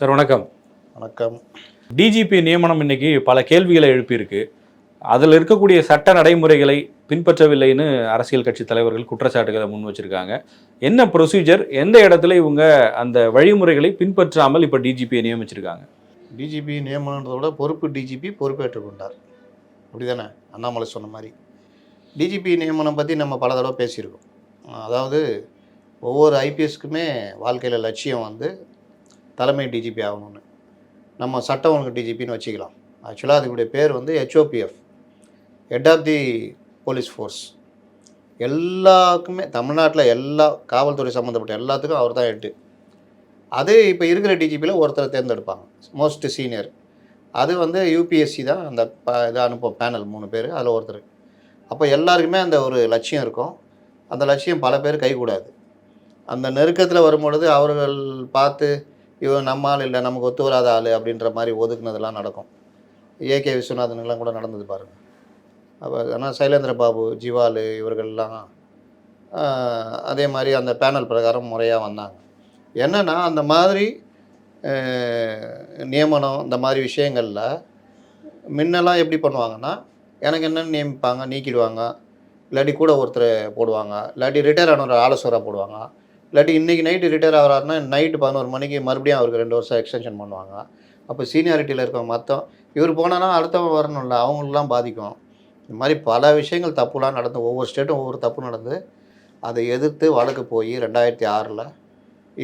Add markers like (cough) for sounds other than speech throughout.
Sir வணக்கம். வணக்கம். DGP நியமனம் இன்னைக்கு பல கேள்விகளை எழுப்பியிருக்கு. அதில் இருக்கக்கூடிய சட்ட நடைமுறைகளை பின்பற்றவில்லைன்னு அரசியல் கட்சி தலைவர்கள் குற்றச்சாட்டுகளை முன் வச்சிருக்காங்க. என்ன ப்ரொசீஜர் எந்த இடத்துல இவங்க அந்த வழிமுறைகளை பின்பற்றாமல் இப்போ டிஜிபியை நியமிச்சிருக்காங்க? டிஜிபி நியமனன்றதை விட பொறுப்பு டிஜிபி பொறுப்பேற்றுக் கொண்டார். அப்படிதானே? அண்ணாமலை சொன்ன மாதிரி. டிஜிபி நியமனம் பற்றி நம்ம பல தடவை பேசியிருக்கோம். அதாவது ஒவ்வொரு ஐபிஎஸ்க்குமே வாழ்க்கையில் லட்சியம் வந்து தலைமை டிஜிபி ஆகணும்னு. நம்ம சட்டம் ஒழுங்கு டிஜிபின்னு வச்சுக்கலாம். ஆக்சுவலாக அதுக்குடைய பேர் வந்து H O P F head of the police force எல்லாருக்குமே தமிழ்நாட்டில் எல்லா காவல்துறை சம்மந்தப்பட்ட எல்லாத்துக்கும் அவர் தான் ஹெட்டு அது இப்போ இருக்கிற டிஜிபியில் ஒருத்தரை தேர்ந்தெடுப்பாங்க. மோஸ்ட் சீனியர் அது வந்து யூபிஎஸ்சி தான் அந்த ப இதை அனுப்பும் பேனல் மூணு பேர் அதில் ஒருத்தர். அப்போ எல்லாருக்குமே அந்த ஒரு லட்சியம் இருக்கும். அந்த லட்சியம் பல பேர் கைகூடாது. அந்த நெருக்கத்தில் வரும்பொழுது அவர்கள் பார்த்து இவன் நம்ம ஆள் இல்லை நமக்கு ஒத்து வராத ஆள் அப்படின்ற மாதிரி ஒதுக்குனதெல்லாம் நடக்கும். ஏகே விஸ்வநாதன்லாம் கூட நடந்தது பாருங்கள் அப்போ ஆனால் சைலேந்திர பாபு ஜிவாலு இவர்கள்லாம் அதே மாதிரி அந்த பேனல் பிரகாரம் முறையாக வந்தாங்க. என்னென்னா அந்த மாதிரி நியமனம் இந்த மாதிரி விஷயங்களில் முன்னெல்லாம் எப்படி பண்ணுவாங்கன்னா எனக்கு என்னென்னு நியமிப்பாங்க நீக்கிடுவாங்க. இல்லாட்டி கூட ஒருத்தர் போடுவாங்க. இல்லாட்டி ரிட்டையர் ஆனவர் ஆலோசகராக போடுவாங்க. இல்லாட்டி இன்றைக்கி நைட்டு ரிட்டையர் ஆகிறாருன்னா நைட்டு பதினோரு மணிக்கு மறுபடியும் அவருக்கு ரெண்டு வருஷம் எக்ஸ்டென்ஷன் பண்ணுவாங்க. அப்போ சீனியாரிட்டியில் இருக்கவங்க மொத்தம் இவர் போனானா அடுத்தவங்க வரணும்ல அவங்களுக்குலாம் பாதிக்கும். இந்த மாதிரி பல விஷயங்கள் தப்புலாம் நடந்து ஒவ்வொரு ஸ்டேட்டும் ஒவ்வொரு தப்பு நடந்து அதை எதிர்த்து வழக்கு போய் ரெண்டாயிரத்தி ஆறில்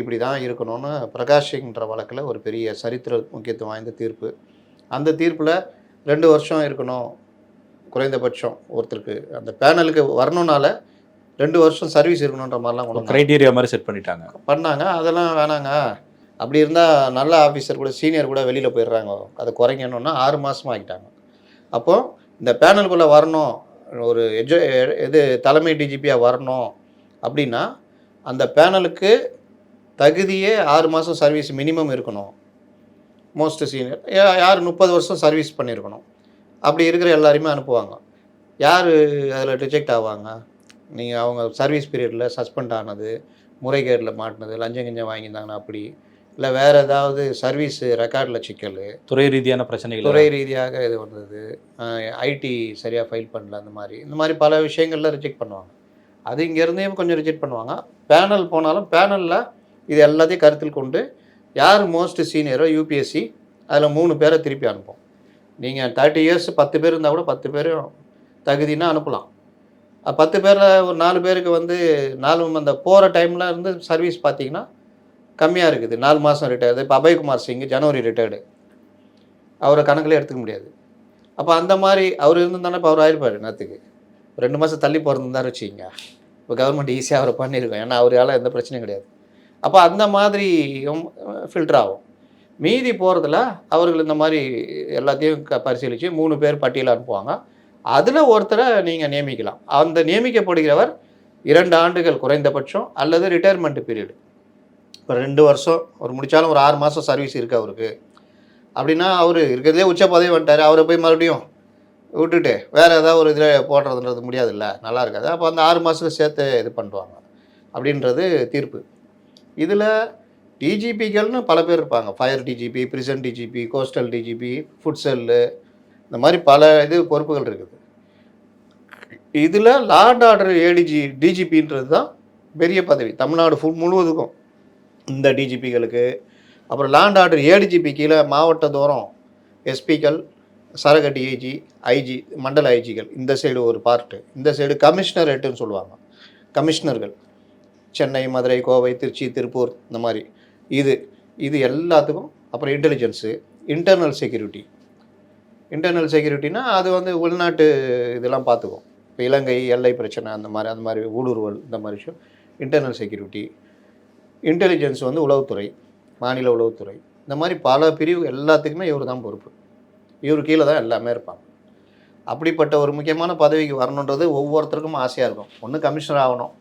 இப்படி தான் இருக்கணும்னு பிரகாஷ் சிங்ன்ற வழக்கில் ஒரு பெரிய சரித்திர முக்கியத்துவம் வாய்ந்த தீர்ப்பு. அந்த தீர்ப்பில் ரெண்டு வருஷம் இருக்கணும் குறைந்தபட்சம் ஒருத்தருக்கு. அந்த பேனலுக்கு வரணுனால ரெண்டு வருஷம் சர்வீஸ் இருக்கணுன்ற மாதிரிலாம் கொண்டு. கிரைட்டீரியா மாதிரி செட் பண்ணிட்டாங்க. பண்ணாங்க. அதெல்லாம் வேணாங்க. அப்படி இருந்தால் நல்ல ஆஃபீஸர் கூட சீனியர் கூட வெளியில் போயிடுறாங்க. அதை குறைக்கணும்னா ஆறு மாதமாக ஆகிட்டாங்க அப்போது இந்த பேனலுக்குள்ளே வரணும். ஒரு எஜு இது தலைமை டிஜிபியாக வரணும் அப்படின்னா அந்த பேனலுக்கு தகுதியே ஆறு மாதம் சர்வீஸ் மினிமம் இருக்கணும். மோஸ்ட் சீனியர் யார் முப்பது வருஷம் சர்வீஸ் பண்ணியிருக்கணும் அப்படி இருக்கிற எல்லாரையுமே அனுப்புவாங்க. யார் அதில் ரிஜெக்ட் ஆவாங்க? நீங்கள் அவங்க சர்வீஸ் பீரியடில் சஸ்பெண்ட் ஆனது முறைகேடில் மாட்டினது லஞ்சம் கிஞ்சம் வாங்கியிருந்தாங்கன்னா அப்படி இல்லை வேறு ஏதாவது சர்வீஸ் ரெக்கார்டில் சிக்கல் துறை ரீதியான பிரச்சனைகள் துறை ரீதியாக இது வந்தது ஐடி சரியாக ஃபைல் பண்ணல அந்த மாதிரி இந்த மாதிரி பல விஷயங்களில் ரிஜெக்ட் பண்ணுவாங்க. அது இங்கேருந்தே கொஞ்சம் ரிஜெக்ட் பண்ணுவாங்க. பேனல் போனாலும் பேனலில் இது எல்லாத்தையும் கருத்தில் கொண்டு யார் மோஸ்ட் சீனியரோ யூபிஎஸ்சி அதில் மூணு பேரை திருப்பி அனுப்பும் நீங்கள் தேர்ட்டி இயர்ஸ் பத்து பேர் இருந்தால் கூட பத்து பேரும் தகுதினா அனுப்பலாம். பத்து பேரில் ஒரு நாலு பேருக்கு வந்து நாலு அந்த போகிற டைமில் இருந்து சர்வீஸ் பார்த்தீங்கன்னா கம்மியாக இருக்குது. நாலு மாதம் ரிட்டையர்டு இப்போ அபய்குமார் சிங் ஜனவரி ரிட்டையர்டு அவரை கணக்கில் எடுத்துக்க முடியாது. அப்போ அந்த மாதிரி அவர் இருந்திருந்தானே இப்போ அவர் ஆயிருப்பார் நேற்றுக்கு ரெண்டு மாதம் தள்ளி பிறந்திருந்தாரு வச்சுக்கிங்க. இப்போ கவர்மெண்ட் ஈஸியாக அவரை பண்ணியிருக்கோம் ஏன்னா அவரால் எந்த பிரச்சனையும் கிடையாது. அப்போ அந்த மாதிரி ஃபில்டர் ஆகும். மீதி போகிறதுல அவர்கள் இந்த மாதிரி எல்லாத்தையும் க பரிசீலித்து மூணு பேர் பட்டியலாக அனுப்புவாங்க. அதில் ஒருத்தரை நீங்கள் நியமிக்கலாம். அந்த நியமிக்கப்படுகிறவர் இரண்டு ஆண்டுகள் குறைந்தபட்சம் அல்லது ரிட்டையர்மெண்ட் பீரியடு இப்போ ரெண்டு வருஷம் ஒரு முடித்தாலும் ஒரு ஆறு மாதம் சர்வீஸ் இருக்குது அவருக்கு. அப்படின்னா அவர் இருக்கிறதே உச்ச பதவி வந்துட்டார் அவரை போய் மறுபடியும் விட்டுட்டு வேறு ஏதாவது ஒரு இதில் போடுறதுன்றது முடியாதுல்ல நல்லா இருக்காது. அப்போ அந்த ஆறு மாதத்துக்கு சேர்த்து இது பண்ணுவாங்க. அப்படின்றது தீர்ப்பு. இதில் டிஜிபிகள்னு பல பேர் இருப்பாங்க. Fire DGP prison DGP coastal DGP food cell இந்த மாதிரி பல இது பொறுப்புகள் இருக்குது. இதில் லார்ட் ஆர்டர் ஏடிஜி டிஜிபின்றது தான் பெரிய பதவி. தமிழ்நாடு ஃபுல் முழுவதுக்கும் இந்த டிஜிபிகளுக்கு அப்புறம் லேண்ட் ஆர்டர் ஏடிஜிபி கீழே மாவட்ட தோறும் எஸ்பிக்கள் சரக டிஐஜி ஐஜி மண்டல ஐஜிகள் இந்த சைடு ஒரு பார்ட்டு இந்த சைடு கமிஷனரேட்டுன்னு சொல்லுவாங்க. கமிஷனர்கள் சென்னை மதுரை கோவை திருச்சி திருப்பூர் இந்த மாதிரி. இது இது எல்லாத்துக்கும். அப்புறம் இன்டெலிஜென்ஸு இன்டர்னல் செக்யூரிட்டி இன்டர்னல் செக்யூரிட்டினா அது வந்து உள்நாட்டு இதெல்லாம் பார்த்துக்கும். இப்போ இலங்கை எல்லை பிரச்சனை அந்த மாதிரி அந்த மாதிரி ஊடுருவல் இந்த மாதிரி விஷயம். இன்டர்னல் செக்யூரிட்டி இன்டெலிஜென்ஸ் வந்து உளவுத்துறை மாநில உளவுத்துறை. இந்த மாதிரி பல பிரிவு எல்லாத்துக்குமே இவர் தான் பொறுப்பு. இவர் கீழே தான் எல்லாமே இருப்பாங்க. அப்படிப்பட்ட ஒரு முக்கியமான பதவிக்கு வரணுன்றது ஒவ்வொருத்தருக்கும் ஆசையாக இருக்கும். ஒன்று கமிஷனர் ஆகணும்.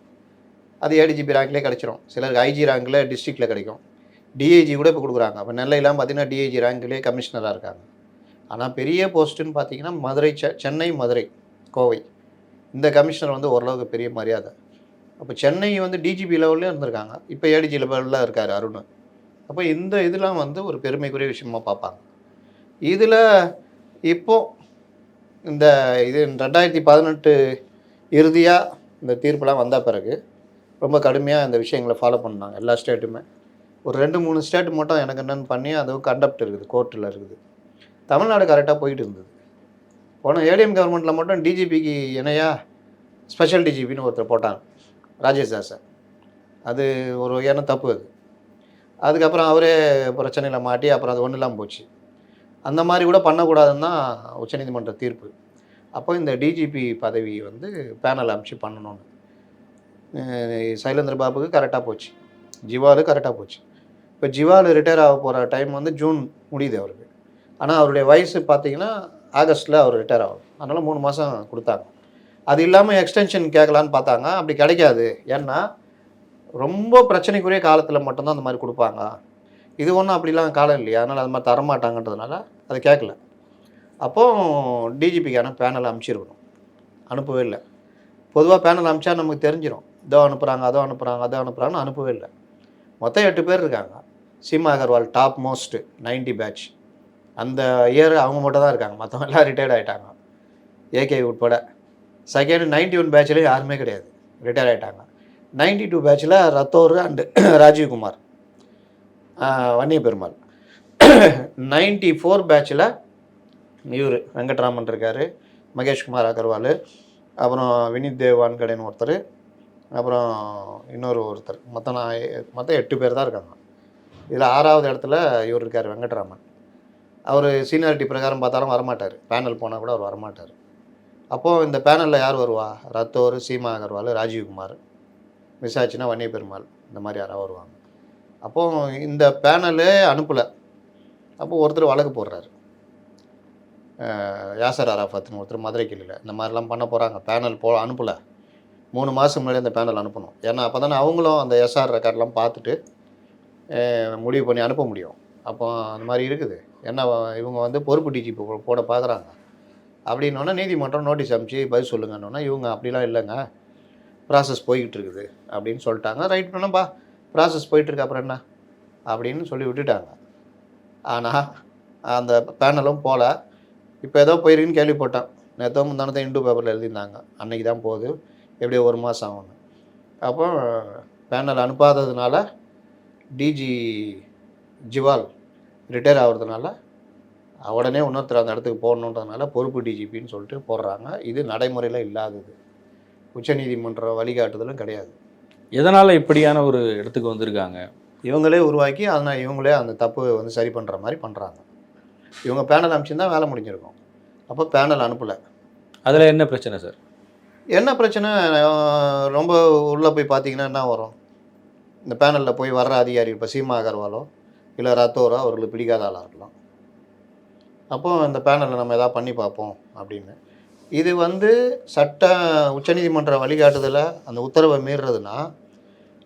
அது ஏடிஜிபி ரேங்க்லேயே கிடைச்சிரும். சிலருக்கு ஐஜி ரேங்கில் டிஸ்ட்ரிக்டில் கிடைக்கும். டிஐஜி கூட இப்போ கொடுக்குறாங்க. அப்போ நெல்லையெல்லாம் பார்த்தீங்கன்னா டிஐஜி ரேங்க்லேயே கமிஷனராக இருக்காங்க. ஆனால் பெரிய போஸ்ட்டுன்னு பார்த்தீங்கன்னா மதுரை சென்னை மதுரை கோவை. இந்த கமிஷனர் வந்து ஓரளவுக்கு பெரிய மரியாதை. அப்போ சென்னை வந்து டிஜிபி லெவல்லே இருந்திருக்காங்க. இப்போ ஏடிஜி லெவலில் இருக்கார் அருண். அப்போ இந்த இதெல்லாம் வந்து ஒரு பெருமைக்குரிய விஷயமா பார்ப்பாங்க இதில் இப்போ இந்த இது ரெண்டாயிரத்தி பதினெட்டு இறுதியாக இந்த தீர்ப்புலாம் வந்த பிறகு ரொம்ப கடுமையாக இந்த விஷயங்களை ஃபாலோ பண்ணாங்க எல்லா ஸ்டேட்டுமே ஒரு ரெண்டு மூணு ஸ்டேட் மட்டும் எனக்கு என்னென்னு பண்ணி அதுவும் கண்டப்ட் இருக்குது கோர்ட்டில் இருக்குது. தமிழ்நாடு கரெக்டாக போயிட்டு இருந்தது. போன ஏடிஎம் கவர்மெண்ட்டில் மட்டும் டிஜிபிக்கு இணையாக ஸ்பெஷல் டிஜிபின்னு ஒருத்தர் போட்டாங்க ராஜேஷ் தாஸ் அது ஒரு வகையான தப்பு அது. அதுக்கப்புறம் அவரே பிரச்சனையில் மாட்டி அப்புறம் அது ஒன்றும் இல்லாமல் போச்சு. அந்த மாதிரி கூட பண்ணக்கூடாதுன்னு தான் உச்சநீதிமன்ற தீர்ப்பு. அப்போ இந்த டிஜிபி பதவி வந்து பேனல் அமைச்சு பண்ணணும்னு. சைலேந்திர பாபுக்கு கரெக்டாக போச்சு. ஜிவாலு கரெக்டாக போச்சு. இப்போ ஜிவாலு ரிட்டையர் ஆக போகிற டைம் வந்து ஜூன் முடியுது அவருக்கு. ஆனால் அவருடைய வயசு பார்த்தீங்கன்னா ஆகஸ்ட்டில் அவர் ரிட்டையர் ஆகும் அதனால் மூணு மாதம் கொடுத்தாங்க. அது இல்லாமல் எக்ஸ்டென்ஷன் கேட்கலான்னு பார்த்தாங்க. அப்படி கிடைக்காது. ஏன்னா ரொம்ப பிரச்சனைக்குரிய காலத்தில் மட்டும்தான் அந்த மாதிரி கொடுப்பாங்க. இது ஒன்றும் அப்படிலாம் காலம் இல்லையா. அதனால் அது மாதிரி தரமாட்டாங்கன்றதுனால அது கேட்கல. அப்போது டிஜிபிக்கான பேனல் அனுப்பிச்சிருக்கணும் அனுப்பவே இல்லை. பொதுவாக பேனல் அனுப்பிச்சா நமக்கு தெரிஞ்சிடும் இதோ அனுப்புகிறாங்க அதோ அனுப்புகிறாங்க அதோ அனுப்புகிறாங்கன்னு அனுப்பவே இல்லை. மொத்தம் எட்டு பேர் இருக்காங்க. Seema Agarwal top most ninety batch அந்த இயர் அவங்க மட்டும் தான் இருக்காங்க. மற்றவங்க எல்லாம் ரிட்டையர்ட் ஆகிட்டாங்க ஏகே உட்பட. செகண்ட் நைன்டி ஒன் பேட்சில் யாருமே கிடையாது. ரிட்டையர் ஆகிட்டாங்க நைன்டி டூ பேட்சில் Rathore and (coughs) Rajiv Kumar. Vanniya Perumal ninety (coughs) four பேட்சில் இவர் வெங்கட்ராமன் இருக்கார். மகேஷ்குமார் அகர்வால். அப்புறம் வினித் தேவ் வான்கடைன்னு ஒருத்தர். அப்புறம் இன்னொரு ஒருத்தர். மொத்தம் நான் மொத்தம் எட்டு பேர் தான் இருக்காங்க. இதில் ஆறாவது இடத்துல இவர் இருக்கார் வெங்கட்ராமன். அவர் சீனியாரிட்டி பிரகாரம் பார்த்தாலும் வரமாட்டார். பேனல் போனால் கூட அவர் வரமாட்டார். அப்போது இந்த பேனலில் யார் வருவா? ரத்தோர் சீமா அகர்வால் ராஜீவ்குமார் மிஸ் ஆச்சுன்னா வன்னிய பெருமாள் இந்த மாதிரி யாராவது வருவாங்க. அப்போது இந்த பேனலே அனுப்பலை. அப்போது ஒருத்தர் வழக்கு போடுறாரு. யாசர் அராஃபத்னு ஒருத்தர் மதுரை கிளியில் இந்த மாதிரிலாம் பண்ண போகிறாங்க பேனல் போ அனுப்பலை. மூணு மாதம் முன்னாடி அந்த பேனல் அனுப்பணும். ஏன்னா அப்போ தானே அவங்களும் அந்த எஸ்ஆர் ரெக்கார்ட்லாம் பார்த்துட்டு முடிவு பண்ணி அனுப்ப முடியும். அப்போ அந்த மாதிரி இருக்குது. ஏன்னா இவங்க வந்து பொறுப்பு டிஜிபி போட பார்க்குறாங்க அப்படின்னோடனே நீதிமன்றம் நோட்டீஸ் அனுப்பிச்சு பதில் சொல்லுங்கன்னொன்னா இவங்க அப்படிலாம் இல்லைங்க. ப்ராசஸ் போய்கிட்டு இருக்குது அப்படின்னு சொல்லிட்டாங்க. ரைட் பண்ணப்பா ப்ராசஸ் போயிட்டுருக்கு அப்புறம் என்ன? அப்படின்னு சொல்லி விட்டுட்டாங்க. ஆனால் அந்த பேனலும் போகல இப்போ ஏதோ போயிருக்குன்னு கேள்விப்பட்டேன். நேற்றோ முந்தானத்தை இண்டு பேப்பரில் எழுதியிருந்தாங்க. அன்றைக்கி தான் போகுது. எப்படியோ ஒரு மாதம் ஆகணும் அப்போ பேனல் அனுப்பாததுனால டிஜி ஜிவால் ரிட்டையர் ஆகிறதுனால உடனே இன்னொருத்தர் அந்த இடத்துக்கு போகணுன்றதுனால பொறுப்பு டிஜிபின்னு சொல்லிட்டு போடுறாங்க. இது நடைமுறையில் இல்லாதது. உச்சநீதிமன்ற வழிகாட்டுதலும் கிடையாது. எதனால் இப்படியான ஒரு இடத்துக்கு வந்திருக்காங்க? இவங்களே உருவாக்கி அதனால் இவங்களே அந்த தப்பு வந்து சரி பண்ணுற மாதிரி பண்ணுறாங்க இவங்க பேனல் அனுப்பிச்சிருந்தா வேலை முடிஞ்சிருக்கும். அப்போ பேனல் அனுப்பலை. அதில் என்ன பிரச்சனை சார்? என்ன பிரச்சனை? ரொம்ப உள்ளே போய் பார்த்தீங்கன்னா என்ன வரும்? இந்த பேனலில் போய் வர்ற அதிகாரி இப்போ சீமா அகர்வாலோ இல்லை ரத்தோரா அவர்களுக்கு பிடிக்காத ஆளாக இருக்கலாம். அப்போ இந்த பேனலில் நம்ம எதாவது பண்ணி பார்ப்போம் அப்படின்னு. இது வந்து சட்ட உச்சநீதிமன்ற வழிகாட்டுதலை அந்த உத்தரவை மீறுறதுனா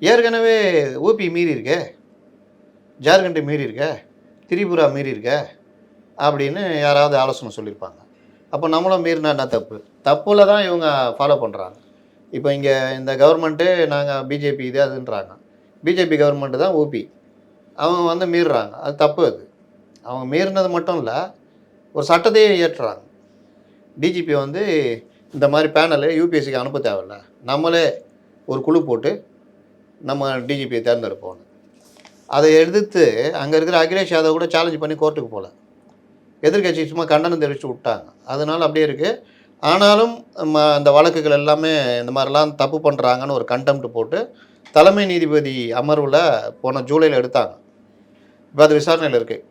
ஏற்கனவே ஊபி மீறி இருக்கே ஜார்க்கண்டு மீறி திரிபுரா மீறி அப்படின்னு யாராவது ஆலோசனை சொல்லியிருப்பாங்க. அப்போ நம்மளும் மீறினா என்ன தப்பு? தப்பில் தான் இவங்க ஃபாலோ பண்ணுறாங்க இப்போ இங்கே இந்த கவர்மெண்ட்டு நாங்கள் பிஜேபி இது அதுன்றாங்க. பிஜேபி கவர்மெண்ட்டு தான் ஊபி. அவங்க வந்து மீறுறாங்க. அது தப்பு அது. அவங்க மீறினது மட்டும் இல்லை ஒரு சட்டத்தையே ஏற்றுறாங்க டிஜிபி வந்து இந்த மாதிரி பேனலு யூபிஎஸ்சிக்கு அனுப்ப தேவையில்ல. நம்மளே ஒரு குழு போட்டு நம்ம டிஜிபியை தேர்ந்தெடுப்போம் அதை எதிர்த்து அங்கே இருக்கிற அகிலேஷ் யாதவ் கூட சேலஞ்ச் பண்ணி கோர்ட்டுக்கு போகல எதிர்கட்சி சும்மா கண்டனம் தெரிவித்து விட்டாங்க. அதனால் அப்படியே இருக்குது ஆனாலும் ம- அந்த வழக்குகள் எல்லாமே இந்த மாதிரிலாம் தப்பு பண்ணுறாங்கன்னு ஒரு கண்டெம்ட் போட்டு தலைமை நீதிபதி அமர்வில் போன ஜூலையில் எடுத்தாங்க. இப்போ அது விசாரணையில் இருக்குது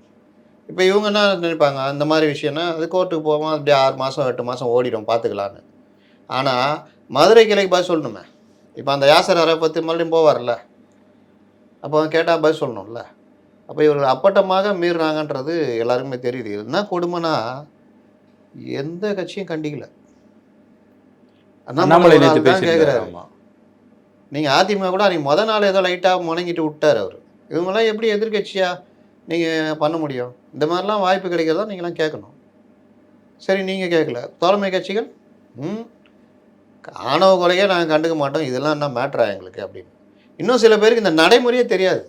இப்போ இவங்க என்ன நினைப்பாங்க? அந்த மாதிரி விஷயம்னா அது கோர்ட்டுக்கு போவோம் அப்படியே ஆறு மாதம் எட்டு மாதம் ஓடிடும் பார்த்துக்கலான்னு ஆனால் மதுரை கிளைக்கு பதில் சொல்லணுமே. இப்போ அந்த யாசர் அரபத்து மறுபடியும் போவார்ல. அப்போ கேட்டால் பதில் சொல்லணும்ல. அப்போ இவர்கள் அப்பட்டமாக மீறினாங்கன்றது எல்லாருக்குமே தெரியுது. என்ன கொடுமைனா எந்த கட்சியும் கண்டிக்கல. அண்ணாமலை கேட்குறாரு நீங்கள் அதிமுக கூட அன்றைக்கி முத நாள் ஏதோ லைட்டாக முணங்கிட்டு விட்டார் அவர். இவங்கெல்லாம் எப்படி எதிர்க்கட்சியா? நீங்கள் பண்ண முடியும். இந்த மாதிரிலாம் வாய்ப்பு கிடைக்கிறதா நீங்களாம் கேட்கணும். சரி நீங்கள் கேட்கல. தோழமை கட்சிகள்? ம். ஆணவ கொலையே நாங்கள் கண்டுக்க மாட்டோம். இதெல்லாம் என்ன மேட்ரா எங்களுக்கு அப்படின்னு. இன்னும் சில பேருக்கு இந்த நடைமுறையே தெரியாது.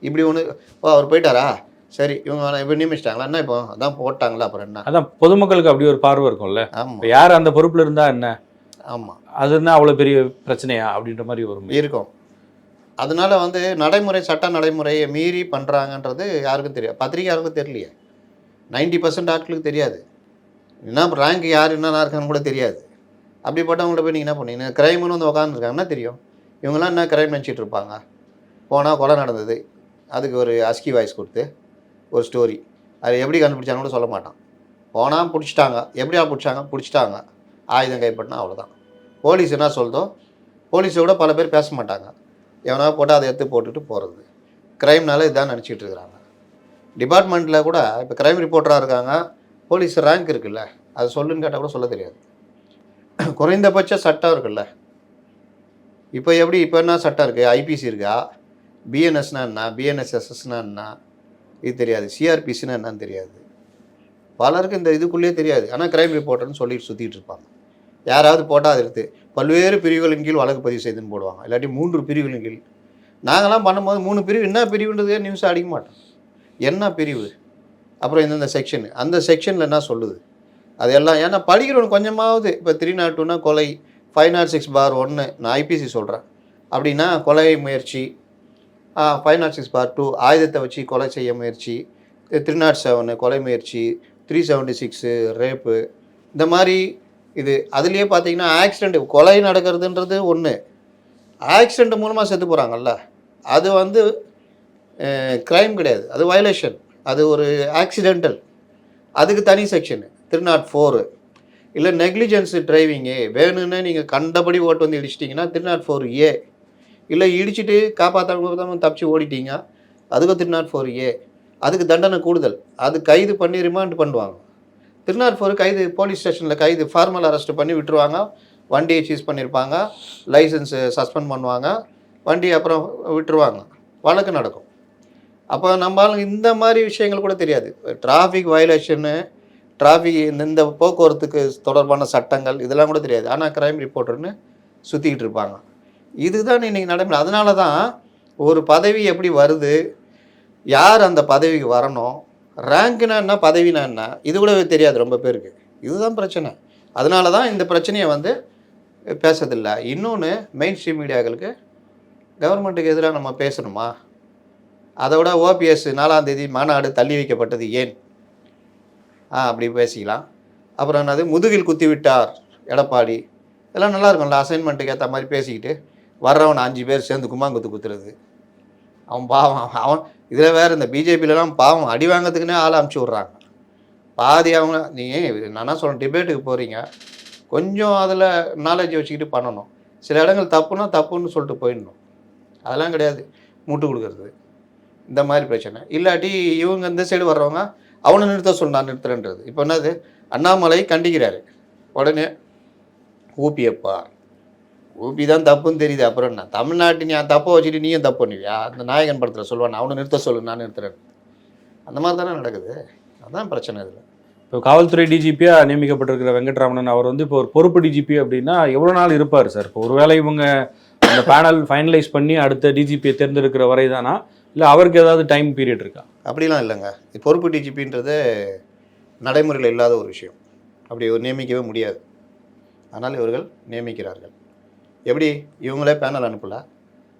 இப்படி ஒன்று ஓ அவர் போயிட்டாரா? சரி இவங்க இப்போ நியமிச்சிட்டாங்களா? என்ன இப்போ? அதான் போட்டாங்களா அப்புறம் என்ன? அதான் பொதுமக்களுக்கு அப்படி ஒரு பார்வை இருக்கும்ல ஆமாம் யார் அந்த பொறுப்புல இருந்தா என்ன? ஆமாம் அது என்ன அவ்வளவு பெரிய பிரச்சனையா அப்படின்ற மாதிரி வரும் இருக்கும். அதனால வந்து நடைமுறை சட்ட நடைமுறையை மீறி பண்ணுறாங்கன்றது யாருக்கும் தெரியாது. பத்திரிக்கை யாருக்கும் தெரியலையே. நைன்டி பர்சன்ட் ஆட்களுக்கு தெரியாது. என்ன ரேங்க் யார் என்னென்ன இருக்கான்னு கூட தெரியாது. அப்படிப்பட்டவங்கள்ட்ட போய் நீங்கள் என்ன பண்ணீங்க? கிரைம்னு வந்து உட்காந்துருக்காங்கன்னா தெரியும். இவங்கெல்லாம் என்ன க்ரைம் நினச்சிட்டு இருப்பாங்க? போனால் கொலை நடந்தது. அதுக்கு ஒரு அஸ்கி வாய்ஸ் கொடுத்து ஒரு ஸ்டோரி அது எப்படி கண்டுபிடிச்சாங்க கூட சொல்ல மாட்டான். போனால் பிடிச்சிட்டாங்க. எப்படியா பிடிச்சாங்க? பிடிச்சிட்டாங்க. ஆயுதம் கைப்பற்றினா அவ்வளோதான் போலீஸ் என்ன சொல்தோ போலீஸை விட பல பேர் பேச மாட்டாங்க. எவனா போட்டால் அதை எடுத்து போட்டுட்டு போகிறது க்ரைம்னால இதான் நினச்சிட்டு இருக்கிறாங்க. டிபார்ட்மெண்ட்டில் கூட இப்போ க்ரைம் ரிப்போர்ட்டராக இருக்காங்க. போலீஸ் ரேங்க் இருக்குல்ல. அது சொல்லுன்னு கேட்டால் கூட சொல்ல தெரியாது. குறைந்தபட்ச சட்டம் இருக்குல்ல. இப்போ எப்படி இப்போ என்ன சட்டம் இருக்குது ஐபிசி இருக்கா? பிஎன்எஸ்னா என்ன? பிஎன்எஸ்எஸ்எஸ்னா என்ன? இது தெரியாது. சிஆர்பிசினா என்னன்னு தெரியாது. பலருக்கு இந்த இதுக்குள்ளேயே தெரியாது. ஆனால் க்ரைம் ரிப்போர்ட்டர்னு சொல்லிட்டு சுற்றிட்டு இருப்பாங்க. யாராவது போட்டால் அது எடுத்து பல்வேறு பிரிவுகளின் கீழ் வழக்கு பதிவு செய்துன்னு போடுவாங்க. இல்லாட்டி மூன்று பிரிவுகளின் கீழ். நாங்களாம் பண்ணும்போது மூணு பிரிவு என்ன பிரிவுன்றதே நியூஸ் அடிக்க மாட்டோம். என்ன பிரிவு? அப்புறம் இந்தந்த செக்ஷன் அந்த செக்ஷனில் என்ன சொல்லுது? அதெல்லாம் ஏன்னா படிக்கிறவன் கொஞ்சமாவது இப்போ த்ரீ நாட் டூனா கொலை ஃபைவ் நாட் சிக்ஸ் பார் ஒன்று நான் ஐபிசி சொல்கிறேன் அப்படின்னா கொலை முயற்சி five naught six bar two ஆயுதத்தை வச்சு கொலை செய்ய முயற்சி த்ரீ நாட் செவனு கொலை முயற்சி த்ரீ செவன்ட்டி சிக்ஸு ரேப்பு இந்த மாதிரி இது அதுலேயே பார்த்தீங்கன்னா ஆக்சிடெண்ட் கொலை நடக்கிறதுன்றது ஒன்று ஆக்சிடெண்ட் மூலமாக செத்து போகிறாங்கல்ல அது வந்து க்ரைம் கிடையாது. அது வயலேஷன் அது ஒரு ஆக்சிடென்டல் அதுக்கு தனி செக்ஷனு த்ரீ நாட் ஃபோரு இல்லை நெக்லிஜென்ஸு டிரைவிங்கு வேணும்னு நீங்கள் கண்டபடி ஓட்டு வந்து இடிச்சிட்டிங்கன்னா த்ரீ நாட் ஃபோர் ஏ இல்லை இடிச்சிட்டு காப்பாற்றாம தப்பிச்சு ஓடிட்டீங்க அதுக்கு த்ரீ நாட் ஃபோர் ஏ அதுக்கு தண்டனை கூடுதல். அது கைது பண்ணி ரிமாண்ட் பண்ணுவாங்க. திருநார்பூர் கைது போலீஸ் ஸ்டேஷனில் கைது ஃபார்மல் அரெஸ்ட் பண்ணி விட்டுருவாங்க. வண்டியை சீஸ் பண்ணியிருப்பாங்க லைசன்ஸு சஸ்பெண்ட் பண்ணுவாங்க. வண்டி அப்புறம் விட்டுருவாங்க. வழக்கு நடக்கும். அப்போ நம்மளும் இந்த மாதிரி விஷயங்கள் கூட தெரியாது. டிராஃபிக் வயலேஷனு டிராஃபிக் இந்த போக்குவரத்துக்கு தொடர்பான சட்டங்கள் இதெல்லாம் கூட தெரியாது. ஆனால் க்ரைம் ரிப்போர்ட்டர்னு சுற்றிக்கிட்டு இருப்பாங்க. இதுதான் இன்றைக்கி நடைமுறை. அதனால தான் ஒரு பதவி எப்படி வருது? யார் அந்த பதவிக்கு வரணும்? ரேங்க்னா என்ன பதவினா என்ன இது கூட தெரியாது ரொம்ப பேருக்கு. இதுதான் பிரச்சனை. அதனால தான் இந்த பிரச்சனையை வந்து பேசுறதில்ல. இன்னொன்று மெயின் ஸ்ட்ரீம் மீடியாக்களுக்கு கவர்மெண்ட்டுக்கு எதிராக நம்ம பேசணுமா? அதை விட ஓபிஎஸ் நாலாம் தேதி மாநாடு தள்ளி வைக்கப்பட்டது ஏன்? ஆ அப்படி பேசிக்கலாம். அப்புறம் என்னது? முதுகில் குத்தி விட்டார் எடப்பாடி. இதெல்லாம் நல்லா இருக்கும்ல அசைன்மெண்ட்டுக்கு ஏற்ற மாதிரி பேசிக்கிட்டு வர்றவன் அஞ்சு பேர் சேர்ந்து கும்மாங்குத்து குத்துறது. அவன் பாவம். அவன் இதில் வேறு இந்த பிஜேபியிலலாம் பாவம் அடி வாங்கிறதுக்குன்னே ஆள் அமுச்சு விட்றாங்க. பாதி அவங்க நீ நான் சொல்கிறேன் டிபேட்டுக்கு போகிறீங்க கொஞ்சம் அதில் நாலேஜ் வச்சுக்கிட்டு பண்ணணும். சில இடங்கள் தப்புனா தப்புன்னு சொல்லிட்டு போயிடணும். அதெல்லாம் கிடையாது. மூட்டு கொடுக்கறது. இந்த மாதிரி பிரச்சனை. இல்லாட்டி இவங்க இந்த சைடு வர்றவங்க அவனை நிறுத்த சொல் நான் நிறுத்துறேன்றது. இப்போ என்னது? அண்ணாமலை கண்டிக்கிறாரு. உடனே ஊபிஎப்பா ஊபி தான் தப்புன்னு தெரியுது. அப்புறம் என்ன? தமிழ்நாட்டு நீ தப்பை வச்சுட்டு நீயும் தப்பு பண்ணுவியா? அந்த நாயகன் படத்தில் சொல்லுவான் அவனை நிறுத்த சொல்லு நான் நிறுத்துறேன். அந்த மாதிரி தானே நடக்குது. அதான் பிரச்சனை இதில். இப்போ காவல்துறை டிஜிபியா நியமிக்கப்பட்டிருக்கிற வெங்கட்ராமன் அவர் வந்து இப்போ ஒரு பொறுப்பு டிஜிபி அப்படின்னா எவ்வளோ நாள் இருப்பார் சார்? இப்போ ஒருவேளை இவங்க அந்த பேனல் ஃபைனலைஸ் பண்ணி அடுத்த டிஜிபியை தேர்ந்தெடுக்கிற வரை தானா? இல்லை அவருக்கு ஏதாவது டைம் பீரியட் இருக்கா? அப்படிலாம் இல்லைங்க. இது பொறுப்பு டிஜிபின்றது நடைமுறையில் இல்லாத ஒரு விஷயம். அப்படி ஒரு நியமிக்கவே முடியாது. ஆனால் இவர்கள் நியமிக்கிறார்கள். எப்படி? இவங்களே பேனல் அனுப்பல.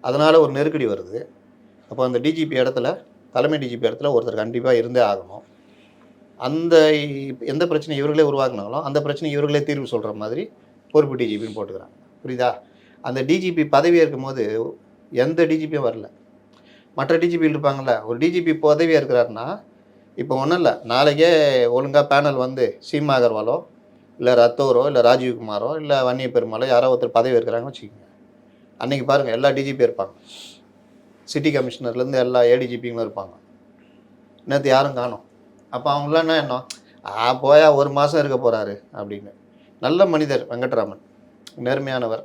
அதனால் ஒரு நெருக்கடி வருது. அப்போ அந்த டிஜிபி இடத்துல தலைமை டிஜிபி இடத்துல ஒருத்தர் கண்டிப்பாக இருந்தே ஆகணும். அந்த எந்த பிரச்சனை இவர்களே உருவாக்குனாங்களோ அந்த பிரச்சனை இவர்களே தீர்வு சொல்கிற மாதிரி பொறுப்பு டிஜிபின்னு போட்டுக்கிறாங்க. புரியுதா? அந்த டிஜிபி பதவி இருக்கும்போது எந்த டிஜிபியும் வரல. மற்ற டிஜிபி இருப்பாங்கள்ல ஒரு டிஜிபி பதவியாக இருக்கிறாருன்னா இப்போ ஒன்றும் இல்லை. நாளைக்கே ஒழுங்காக பேனல் வந்து சீமா அகர்வாலோ இல்லை ரத்தோரோ இல்லை ராஜீவ்குமாரோ இல்லை வன்னிய பெருமாளோ யாரோ ஒருத்தர் பதவி இருக்கிறாங்கன்னு வச்சுக்கோங்க. அன்றைக்கி பாருங்கள் எல்லா டிஜிபி இருப்பாங்க. சிட்டி கமிஷனர்லேருந்து எல்லா ஏடிஜிபிங்களும் இருப்பாங்க. நேற்று யாரும் காணோம். அப்போ அவங்களாம் என்ன எண்ணம்? ஆ போயா ஒரு மாதம் இருக்க போகிறாரு அப்படின்னு. நல்ல மனிதர் வெங்கட்ராமன். நேர்மையானவர்.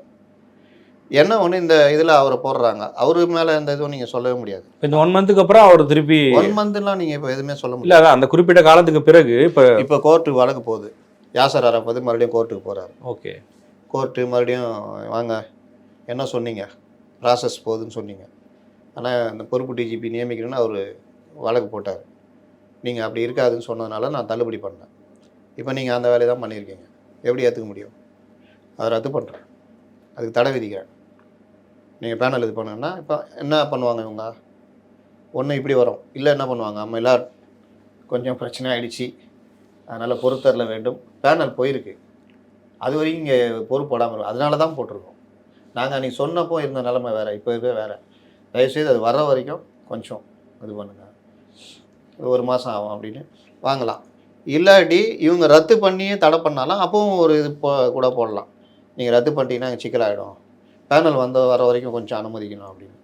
என்ன ஒன்று இந்த இதில் அவரை போடுறாங்க? அவரு மேலே இந்த இதுவும் நீங்கள் சொல்லவே முடியாது. இந்த ஒன் மந்த்துக்கு அப்புறம் அவர் திருப்பி ஒன் மந்த்லாம் நீங்கள் இப்போ எதுவுமே சொல்ல முடியாது. அந்த குறிப்பிட்ட காலத்துக்கு பிறகு இப்போ இப்போ கோர்ட்டுக்கு வழக்கு போகுது. யாசர் அரஃபது மறுபடியும் கோர்ட்டுக்கு போகிறாரு ஓகே. கோர்ட்டு மறுபடியும் வாங்க என்ன சொன்னீங்க? ப்ராசஸ் போகுதுன்னு சொன்னீங்க. ஆனால் இந்த பொறுப்பு டிஜிபி நியமிக்கணும்னு அவர் வழக்கு போட்டார். நீங்கள் அப்படி இருக்காதுன்னு சொன்னதுனால நான் தள்ளுபடி பண்ணேன். இப்போ நீங்கள் அந்த வேலையை தான் பண்ணியிருக்கீங்க. எப்படி ஏற்றுக்க முடியும்? அதை ரத்து பண்ணுறேன் அதுக்கு தடை விதிக்கிறேன். நீங்கள் பேனல் இது பண்ணுங்கன்னா இப்போ என்ன பண்ணுவாங்க இவங்க? ஒன்று இப்படி வரும். இல்லை என்ன பண்ணுவாங்க? எல்லாரும் கொஞ்சம் பிரச்சனை ஆயிடுச்சு. அதனால் பொறுத்தரல வேண்டும். பேனல் போயிருக்கு. அது வரைக்கும் இங்கே பொறுப்படாமல் இருக்கும். அதனால தான் போட்டிருக்கோம். நாங்கள் அன்றைக்கி சொன்னப்போ இருந்த நிலமை வேறு. இப்போ இருக்க வேறு. தயவுசெய்து அது வர வரைக்கும் கொஞ்சம் இது பண்ணுங்கள் ஒரு மாதம் ஆகும் அப்படின்னு வாங்கலாம். இல்லாட்டி இவங்க ரத்து பண்ணியே தடை பண்ணாலும் அப்பவும் ஒரு இது போ கூட போடலாம். நீங்கள் ரத்து பண்ணிட்டீங்கன்னா சிக்கலாகிடும் பேனல் வந்த வர வரைக்கும் கொஞ்சம் அனுமதிக்கணும் அப்படின்னு.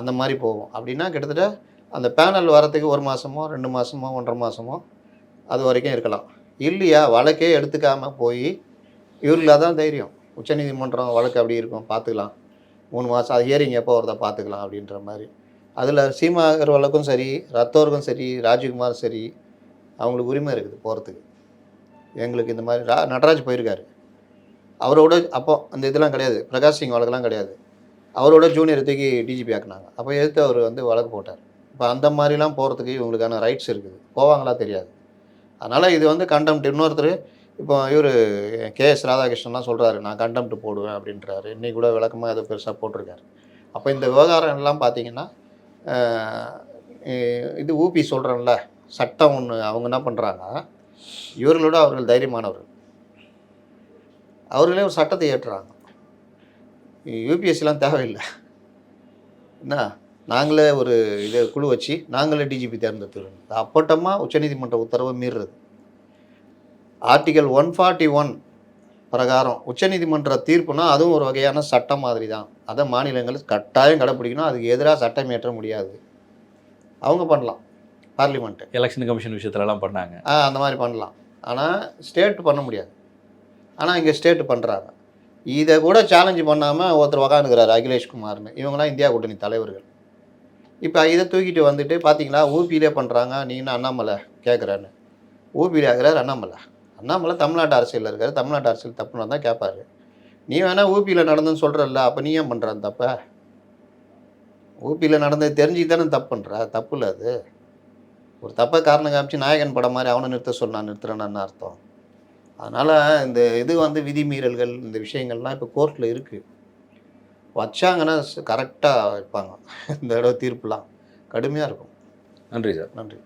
அந்த மாதிரி போகும். அப்படின்னா கிட்டத்தட்ட அந்த பேனல் வரத்துக்கு ஒரு மாதமோ ரெண்டு மாதமோ ஒன்றரை மாதமோ அது வரைக்கும் இருக்கலாம். இல்லையா? வழக்கே எடுத்துக்காமல் போய் இவர்களாக தான் தைரியம். உச்சநீதிமன்றம் வழக்கு அப்படி இருக்கும் பார்த்துக்கலாம். மூணு மாதம் அது ஹியரிங் எப்போ வருதா பார்த்துக்கலாம் அப்படின்ற மாதிரி. அதில் சீமா அகர்வாலுக்கும் சரி ரத்தோருக்கும் சரி ராஜ்குமார் சரி அவங்களுக்கு உரிமை இருக்குது போகிறதுக்கு எங்களுக்கு இந்த மாதிரி ரா நடராஜ் போயிருக்காரு. அவரோட அப்போ அந்த இதெல்லாம் கிடையாது. பிரகாஷ் சிங் வழக்கெல்லாம் கிடையாது. அவரோட ஜூனியர் தூக்கி டிஜிபி ஆக்குனாங்க. அப்போ எதிர்த்து அவர் வந்து வழக்கு போட்டார்? இப்போ அந்த மாதிரிலாம் போகிறதுக்கு இவங்களுக்கான ரைட்ஸ் இருக்குது. போவாங்களா தெரியாது. அதனால் இது வந்து கண்டெம்ட் இன்னொருத்தர் இப்போ இவர் கேஎஸ் ராதாகிருஷ்ணன்லாம் சொல்கிறாரு நான் கண்டெம்ட் போடுவேன் அப்படின்றாரு. இன்னைக்கு கூட விளக்கமாக அதை பெருசாக போட்டிருக்காரு. அப்போ இந்த விவகாரம் எல்லாம் பார்த்தீங்கன்னா இது ஊபி சொல்கிறேன்ல சட்டம் ஒன்று அவங்க என்ன பண்ணுறாங்க இவர்களோட அவர்கள் தைரியமானவர்கள். அவர்களே ஒரு சட்டத்தை ஏற்றுறாங்க. யூபிஎஸ்சிலாம் தேவையில்லை. என்ன? நாங்களே ஒரு இதை குழு வச்சு நாங்களே டிஜிபி தேர்ந்தெடுத்துக்கிறோம் அப்பட்டமாக உச்சநீதிமன்ற உத்தரவை மீறுறது. ஆர்டிகல் ஒன் ஃபார்ட்டி ஒன் பிரகாரம் உச்சநீதிமன்ற தீர்ப்புனா அதுவும் ஒரு வகையான சட்டம் மாதிரி தான் அதை மாநிலங்கள் கட்டாயம் கடைப்பிடிக்கணும். அதுக்கு எதிராக சட்டம் இயற்ற முடியாது. அவங்க பண்ணலாம். பார்லிமெண்ட்டு எலெக்ஷன் கமிஷன் விஷயத்துலலாம் பண்ணாங்க. ஆ அந்த மாதிரி பண்ணலாம். ஆனால் ஸ்டேட் பண்ண முடியாது. ஆனால் இங்கே ஸ்டேட் பண்ணுறாங்க இதை கூட சேலஞ்சு பண்ணாமல் ஒருத்தர் உக்காந்துக்கிறாரு அகிலேஷ் குமார்னு இவங்களாம் இந்தியா கூட்டணி தலைவர்கள். இப்போ இதை தூக்கிட்டு வந்துட்டு பார்த்தீங்களா ஊபியிலே பண்ணுறாங்க நீங்கள் அண்ணாமலை? கேட்குறான்னு ஊபியில் ஆகிறார் அண்ணாமலை. அண்ணாமலை தமிழ்நாட்டு அரசியலில் இருக்கார். தமிழ்நாட்டு அரசியல் தப்புன்னு தான் கேட்பாரு நீ வேணால் ஊபியில் நடந்துன்னு சொல்கிறல்ல அப்போ நீ ஏன் பண்ணுற அந்த தப்பை? ஊபியில் நடந்தது தெரிஞ்சு தானே தப்பு பண்ணுற தப்பு இல்லை அது. ஒரு தப்பை காரணம் காமிச்சு நாயகன் படம் மாதிரி அவனை நிறுத்த சொன்னான் நிறுத்துறேன்னு அர்த்தம். அதனால் இந்த இது வந்து விதிமீறல்கள் இந்த விஷயங்கள்லாம் இப்போ கோர்ட்டில் இருக்குது வச்சாங்கன்னா கரெக்டாக வைப்பாங்க. இந்த தடவை தீர்ப்புலாம். கடுமையாக இருக்கும். நன்றி சார். நன்றி.